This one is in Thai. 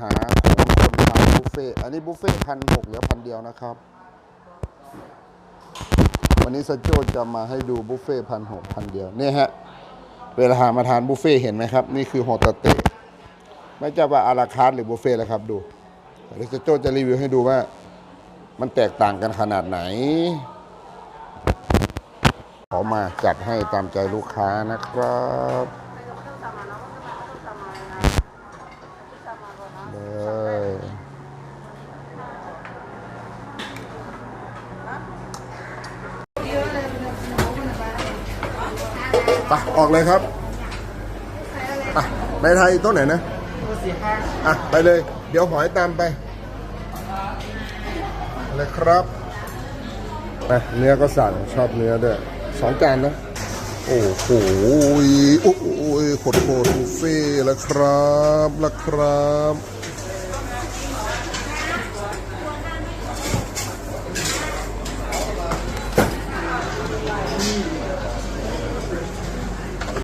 หาของคนทานบุฟเฟ่ต์อันนี้บุฟเฟ่พันหกเหลือพันเดียวนะครับ วันนี้สจโจจะมาให้ดูบุฟเฟ่พันหกพันเดียวเนี่ยฮะเวลามาทานบุฟเฟ่ต์เห็นไหมครับ นี่คือโฮตาเตะไม่จะว่าอาราคาร์หรือบุฟเฟ่ต์แล้วครับดูเดี๋ยวสจโจจะรีวิวให้ดูว่า มันแตกต่างกันขนาดไหนขอมาจัดให้ตามใจลูกค้านะครับ ไปออกเลยครับอะในไทยโต๊ะไหนนะอะไปเลย เดี๋ยวหอยตามไปเลยครับไปเนื้อก็สั่งชอบเนื้อด้วยสองจานนะ โอ้โหโอ้โหโขดโขดบุฟเฟ่แล้วครับแล้วครับ